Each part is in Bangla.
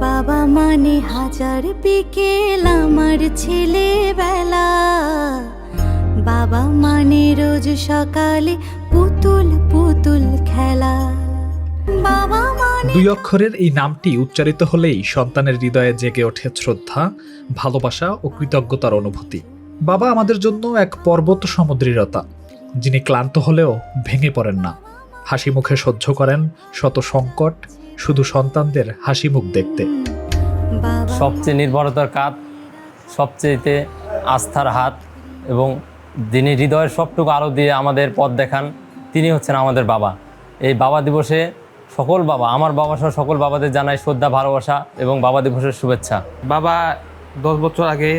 মানে হাজার বিকেল আমার ছেলেবেলা। বাবা মানে রোজ সকালে পুতুল পুতুল খেলা। বাবা মানে দুই অক্ষরের এই নামটি উচ্চারিত হলেই সন্তানের হৃদয়ে জেগে ওঠে শ্রদ্ধা, ভালোবাসা ও কৃতজ্ঞতার অনুভূতি। বাবা আমাদের জন্য এক পর্বত সমুদ্রীরতা যিনি ক্লান্ত হলেও ভেঙে পড়েন না। হাসি মুখে সহ্য করেন শত সংকট শুধু সন্তানদের হাসি মুখ দেখতে। সবচেয়ে নির্ভরতার কাপ সবচেয়েতে আস্থার হাত এবং যিনি হৃদয়ের সবটুকু আলো দিয়ে আমাদের পথ দেখান তিনি হচ্ছেন আমাদের বাবা। এই বাবা দিবসে সকল বাবা আমার বাবা সহ সকল বাবাদের জানাই শ্রদ্ধা ভালোবাসা এবং বাবা দিবসের শুভেচ্ছা। বাবা দশ বছর আগে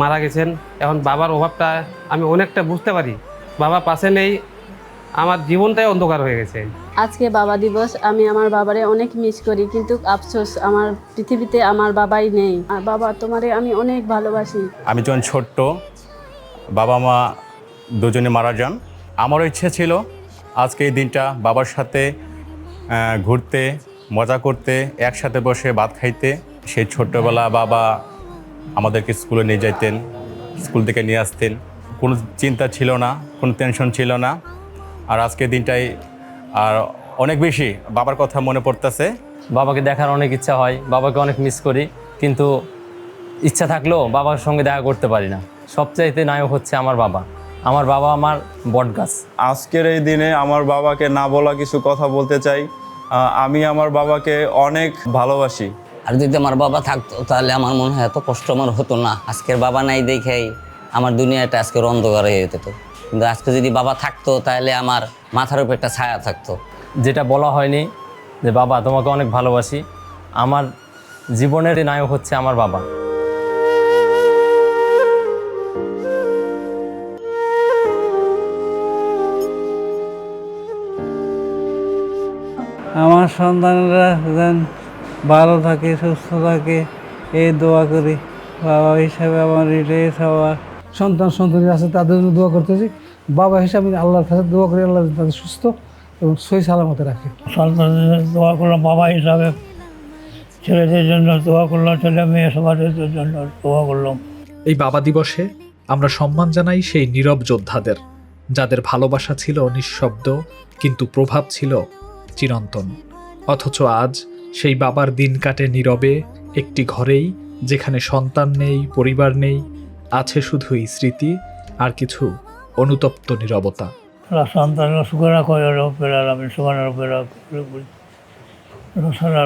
মারা গেছেন এখন বাবার অভাবটা আমি অনেকটা বুঝতে পারি। বাবা পাশে নেই আমার জীবনটাই অন্ধকার হয়ে গেছে। আজকে বাবা দিবস আমি আমার বাবারে অনেক মিস করি কিন্তু আফসোস আমার পৃথিবীতে আমার বাবাই নেই। আর বাবা তোমারে আমি অনেক ভালোবাসি। আমি যখন ছোট্ট বাবা মা দুজনে মারা যান। আমারও ইচ্ছে ছিল আজকে এই দিনটা বাবার সাথে ঘুরতে মজা করতে একসাথে বসে ভাত খাইতে। সেই ছোট্টবেলা বাবা আমাদেরকে স্কুলে নিয়ে যাইতেন স্কুল থেকে নিয়ে আসতেন। কোনো চিন্তা ছিল না কোনো টেনশন ছিল না। আর আজকে দিনটাই আর অনেক বেশি বাবার কথা মনে পড়তেছে। বাবাকে দেখার অনেক ইচ্ছা হয় বাবাকে অনেক মিস করি কিন্তু ইচ্ছা থাকলেও বাবার সঙ্গে দেখা করতে পারি না। সবচাইতে নায়ক হচ্ছে আমার বাবা। আমার বাবা আমার বটগাছ। আজকের এই দিনে আমার বাবাকে না বলা কিছু কথা বলতে চাই। আমি আমার বাবাকে অনেক ভালোবাসি। আর যদি আমার বাবা থাকতো তাহলে আমার মনে হয় এত কষ্ট আমার হতো না। আজকের বাবা নাই দেখেই আমার দুনিয়াটা আজকের অন্ধকার হয়ে যেত। কিন্তু আজকে যদি বাবা থাকতো তাহলে আমার মাথার উপর একটা ছায়া থাকতো। যেটা বলা হয়নি যে বাবা তোমাকে অনেক ভালোবাসি। আমার জীবনের নায়ক হচ্ছে আমার বাবা। আমার সন্তানরা যেন ভালো থাকে সুস্থ থাকে এই দোয়া করি। বাবা হিসাবে আমার এটাই সবার সন্তান সন্তানী আছে তাদের জন্য দোয়া করতেছি। বাবা হিসাবে আল্লাহর কাছে দোয়া করি আল্লাহ তাদের সুস্থ এবং সই সালামতে রাখে। সন্তানদের দোয়া করলাম বাবা হিসাবে। ছেলেদের জন্য দোয়া করলাম ছেলে মেয়ে সমাজের জন্য দোয়া করলাম। এই বাবা দিবসে আমরা সম্মান জানাই সেই নীরব যোদ্ধাদের যাদের ভালোবাসা ছিল নিঃশব্দ কিন্তু প্রভাব ছিল চিরন্তন। অথচ আজ সেই বাবার দিন কাটে নীরবে একটি ঘরেই যেখানে সন্তান নেই পরিবার নেই আছে শুধুই স্মৃতি আর কিছু অনুতপ্ত নিরবতা। সন্তান সুখরা কয় পেলার আমি সুগানা পেলা রসার